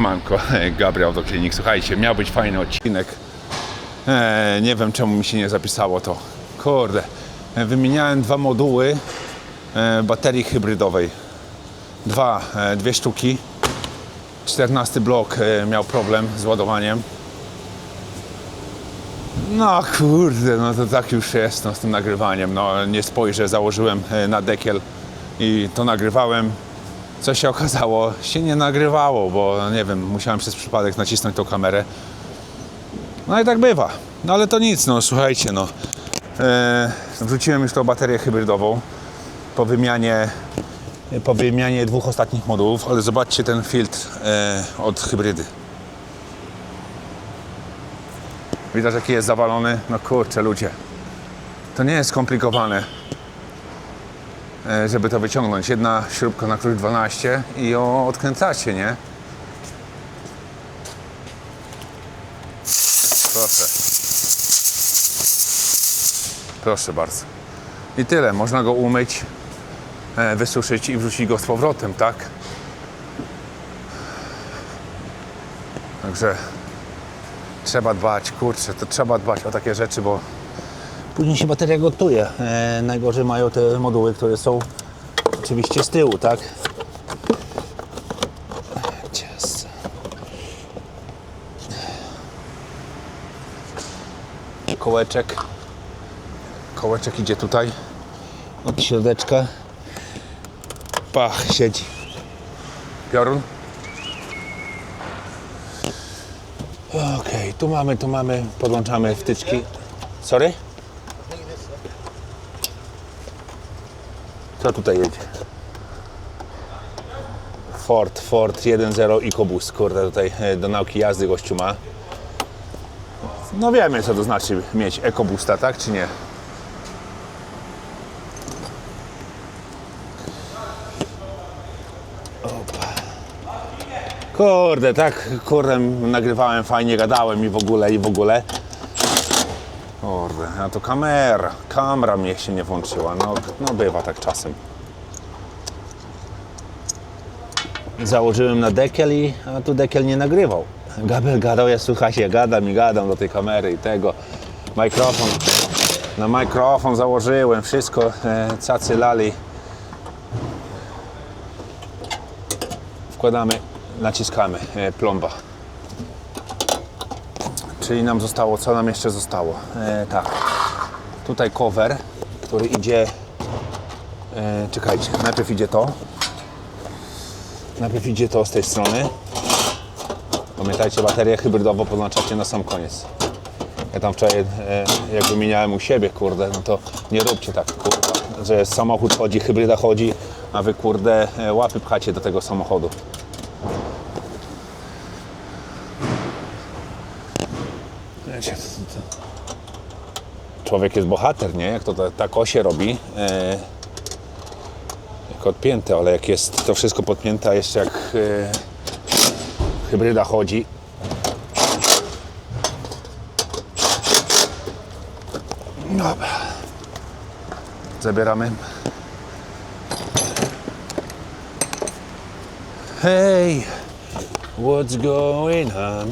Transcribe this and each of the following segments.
Manko, Gabriel do klinik. Słuchajcie, miał być fajny odcinek. E, nie wiem czemu mi się nie zapisało to. Kurde. E, Wymieniałem dwa moduły e, baterii hybrydowej. Dwa, e, dwie sztuki. 14 blok miał problem z ładowaniem. No kurde, no to tak już jest no, z tym nagrywaniem. No nie spojrzę, założyłem e, na dekiel i to nagrywałem. Co się okazało, się nie nagrywało, bo no, nie wiem, musiałem przez przypadek nacisnąć tą kamerę. No i tak bywa. No ale to nic, no słuchajcie, no. E, wrzuciłem już tą baterię hybrydową po wymianie, po wymianie dwóch ostatnich modułów, ale zobaczcie ten filtr e, od hybrydy. Widać jaki jest zawalony? No kurczę ludzie. To nie jest skomplikowane, żeby to wyciągnąć. Jedna śrubka na klucz 12 i ją odkręcacie, nie? Proszę. Proszę bardzo. I tyle. Można go umyć, e, wysuszyć i wrzucić go z powrotem, tak? Także trzeba dbać, kurczę, to trzeba dbać o takie rzeczy, bo później się bateria gotuje. E, najgorzej mają te moduły, które są oczywiście z tyłu, tak? Kołeczek. Kołeczek idzie tutaj. Od środeczka. Pach, siedzi. Piorun. Okej, tu mamy, tu mamy, podłączamy wtyczki. Sorry? Co tutaj jedzie? Ford, Ford 1.0 EcoBoost, kurde, tutaj e, do nauki jazdy gościu ma. No wiemy, co to znaczy mieć EcoBoosta, tak czy nie? Kurde, tak, kurde, nagrywałem fajnie, gadałem i w ogóle, i w ogóle. Kurde, a to kamera, kamera mnie się nie włączyła, no, no bywa tak czasem. Założyłem na dekiel i a tu dekiel nie nagrywał. Gabriel gadał, ja słuchajcie, gadam i gadam do tej kamery i tego. Mikrofon, na mikrofon założyłem, wszystko, e, cacy lali. wkładamy, naciskamy e, plomba. Czyli nam zostało, co nam jeszcze zostało? E, tak, tutaj cover, który idzie, e, czekajcie, najpierw idzie to, najpierw idzie to z tej strony. Pamiętajcie, baterię hybrydową podłączacie na sam koniec. Ja tam wczoraj, e, jak wymieniałem u siebie, kurde, no to nie róbcie tak, kurwa, że samochód chodzi, hybryda chodzi, a wy, kurde, e, łapy pchacie do tego samochodu. Wiecie, to- to- Człowiek jest bohater, nie? Jak to ta- tak osie robi, e, jak odpięte, ale jak jest to wszystko podpięte, a jeszcze jak e, hybryda chodzi, Dobra. Zabieramy. Hey, what's going on?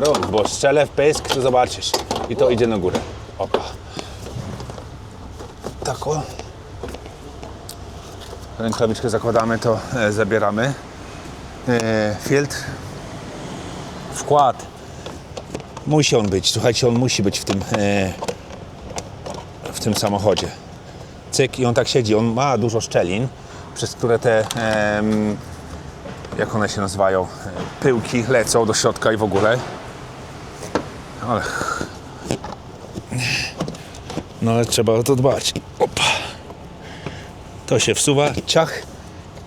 Run, bo strzelę w pysk, to zobaczysz. I to idzie na górę. Opa. Tak o. Rękawiczkę zakładamy, to e, zabieramy. E, filtr. Wkład. Musi on być, słuchajcie, on musi być w tym, e, w tym samochodzie. Cyk i on tak siedzi, on ma dużo szczelin, przez które te, jak one się nazywają, pyłki lecą do środka i w ogóle. Ale... No ale trzeba o to dbać. Opa. To się wsuwa, ciach.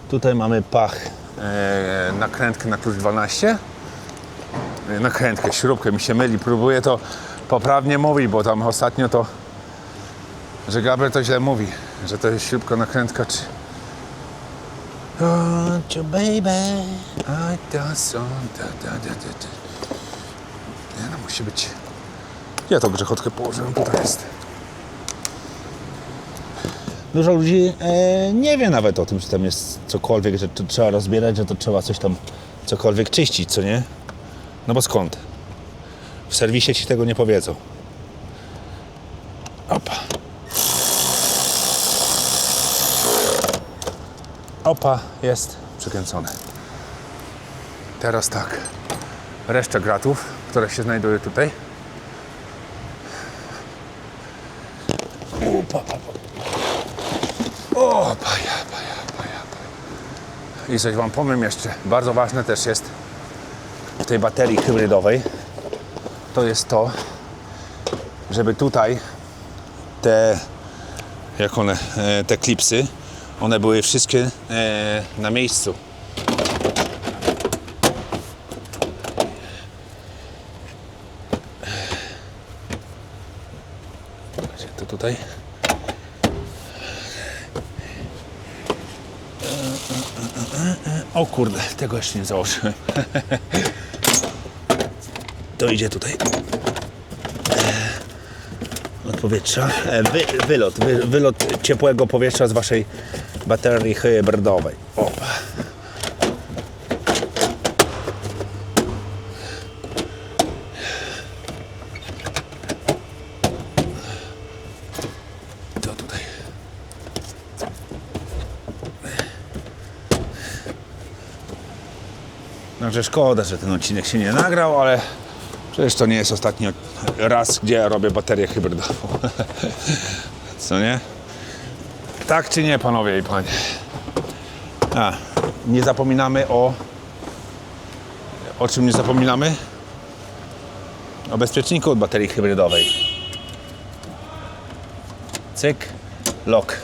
Tutaj mamy pach, e, nakrętkę na klucz 12 nakrętkę, śrubkę mi się myli, próbuję to poprawnie mówić, bo tam ostatnio to, że Gabriel to źle mówi, że to jest śrubka, nakrętka, czy... Want you baby, I do so, da, da, da, da, da. Nie no, musi być... Ja tą grzechotkę położyłem, tutaj jest. dużo ludzi e, nie wie nawet o tym, że tam jest cokolwiek, że to trzeba rozbierać, że to trzeba coś tam cokolwiek czyścić, co nie? No bo skąd? W serwisie ci tego nie powiedzą. Opa. Opa, jest przykręcone. Teraz tak. Reszta gratów, które się znajdują tutaj. I coś Wam powiem jeszcze. Bardzo ważne też jest W tej baterii hybrydowej to jest to, żeby tutaj te, jak one, e, te klipsy, one były wszystkie e, na miejscu. To tutaj? O kurde, tego jeszcze nie założyłem. To idzie tutaj. Od powietrza. E, Wy, wylot, wy, wylot ciepłego powietrza z waszej baterii hybrydowej. Opa. Także szkoda, że ten odcinek się nie nagrał, ale przecież to nie jest ostatni raz, gdzie ja robię baterię hybrydową. Co nie? Tak czy nie, panowie i panie? A, nie zapominamy o... O czym nie zapominamy? O bezpieczniku od baterii hybrydowej. Cyk, lock.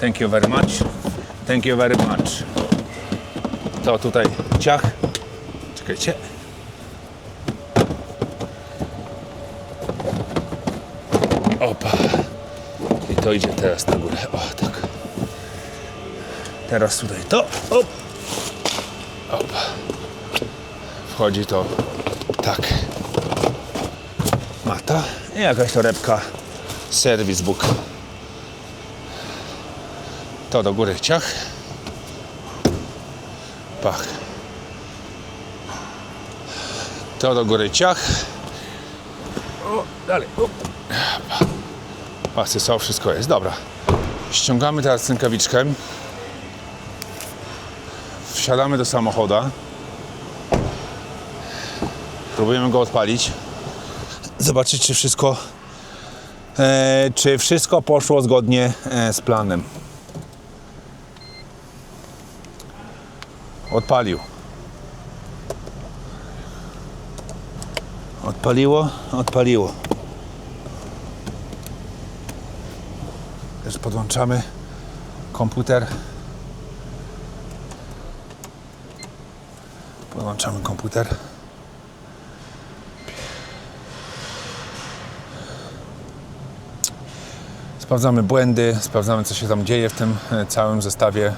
Thank you very much. Thank you very much. To tutaj ciach. Czekajcie. Opa. I to idzie teraz na górę. O, tak. Teraz tutaj to. Op. Opa. Wchodzi to tak. Mata. I jakaś torebka. Service book. To do góry ciach. Pach. To do góry ciach. O, dalej. O. Pasy są, wszystko jest. Dobra. Ściągamy teraz rękawiczkę. Wsiadamy do samochodu. Próbujemy go odpalić. Zobaczyć, czy wszystko, e, czy wszystko poszło zgodnie e, z planem. Odpalił. Odpaliło, odpaliło. Też podłączamy komputer. Podłączamy komputer. Sprawdzamy błędy, sprawdzamy co się tam dzieje w tym e, całym zestawie.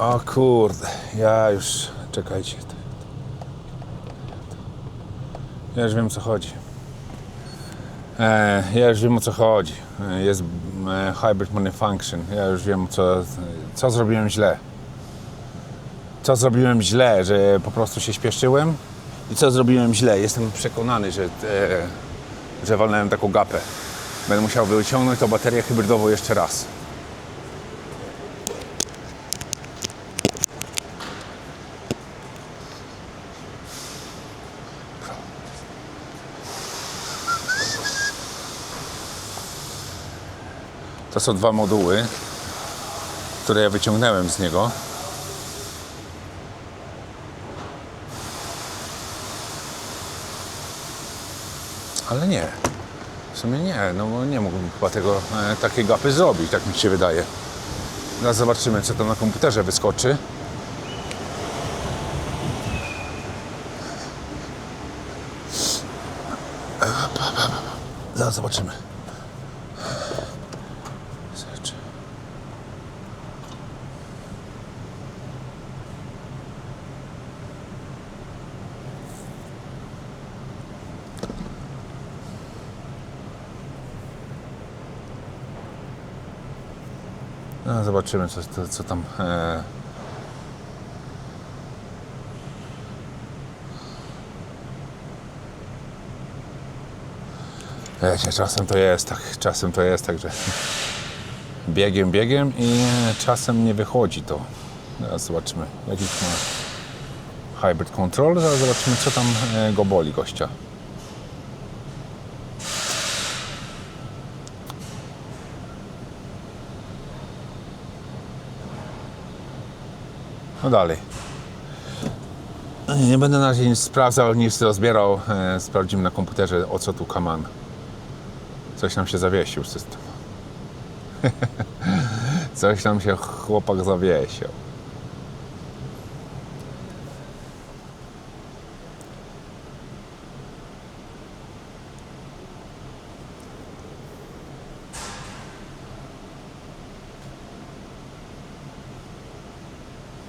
O kurde, ja już, czekajcie. Ja już wiem co chodzi. E, ja już wiem o co chodzi. E, Jest e, hybrid money function. Ja już wiem co, co zrobiłem źle. Co zrobiłem źle, że po prostu się śpieszyłem i co zrobiłem źle. Jestem przekonany, że, e, że walnąłem taką gapę. Będę musiał wyciągnąć tą baterię hybrydową jeszcze raz. To są dwa moduły, które ja wyciągnąłem z niego. Ale nie. W sumie nie, no bo nie mógłbym chyba tego, e, takiej gapy zrobić, tak mi się wydaje. Teraz zobaczymy, co tam na komputerze wyskoczy. No, zobaczymy. No, zobaczymy, co, co, co tam. E... Wiecie, czasem to jest tak, czasem to jest tak, że biegiem, biegiem i czasem nie wychodzi to. Teraz zobaczymy, jakiś ma hybrid control, zaraz zobaczymy, co tam e, go boli gościa. No dalej. Nie, będę na razie nic sprawdzał, nic rozbierał. E, sprawdzimy na komputerze, o co tu kaman. Coś nam się zawiesił system. Coś nam się chłopak zawiesił.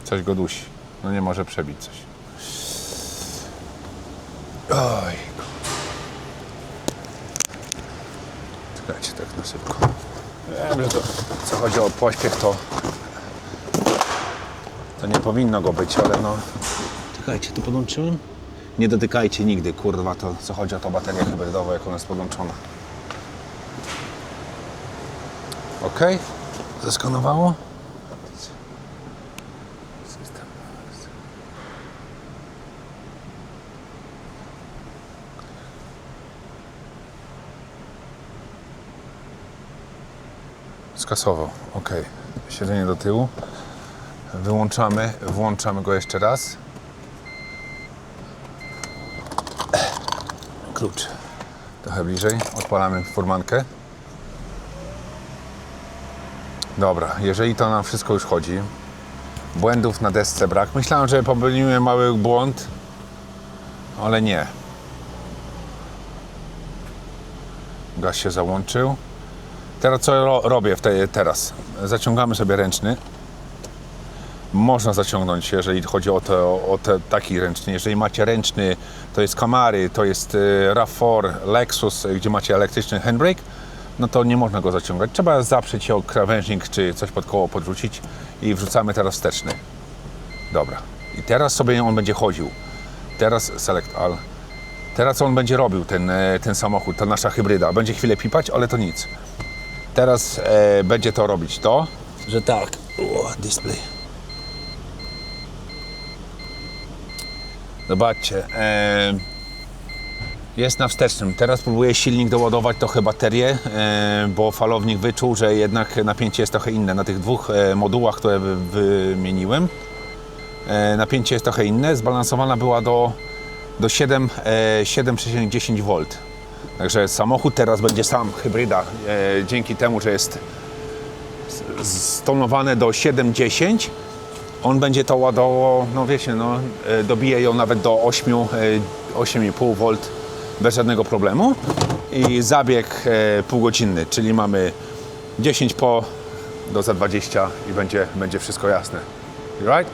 Coś go dusi. No nie może przebić coś. Oj. Czekajcie tak na szybko. Wiem, że to co chodzi o pośpiech, to to nie powinno go być, ale no. Czekajcie, tu podłączyłem? Nie dotykajcie nigdy, kurwa, to co chodzi o tą baterię hybrydową, jak ona jest podłączona. Ok, zeskanowało. System. Skasował, ok. Siedzenie do tyłu. Wyłączamy, włączamy go jeszcze raz. Klucz. Trochę bliżej. Odpalamy furmankę. Dobra, jeżeli to nam wszystko już chodzi, błędów na desce brak. Myślałem, że popełniłem mały błąd, ale nie. Gaz się załączył. Teraz co ro robię w tej, teraz? Zaciągamy sobie ręczny. Można zaciągnąć, jeżeli chodzi o, te, o te, taki ręczny. Jeżeli macie ręczny, to jest Camary, to jest y, RAV4, Lexus, y, gdzie macie elektryczny handbrake, no to nie można go zaciągać. Trzeba zaprzeć się o krawężnik, czy coś pod koło podrzucić i wrzucamy teraz wsteczny. Dobra. I teraz sobie on będzie chodził. Teraz select all. Teraz on będzie robił ten, e, ten samochód, ta nasza hybryda. Będzie chwilę pipać, ale to nic. Teraz e, będzie to robić to, że tak. O, display. Zobaczcie. E, jest na wstecznym. Teraz próbuję silnik doładować trochę baterię, e, bo falownik wyczuł, że jednak napięcie jest trochę inne. Na tych dwóch e, modułach, które wy- wymieniłem, e, napięcie jest trochę inne. Zbalansowana była do, do 7, e, 7,10 V. Także samochód teraz będzie sam hybryda, e, dzięki temu, że jest stonowane do 7,10 on będzie to ładował, no wiecie, no, e, dobije ją nawet do 8, e, 8,5 V bez żadnego problemu i zabieg e, półgodzinny, czyli mamy 10 po do za 20 i będzie, będzie wszystko jasne. Right?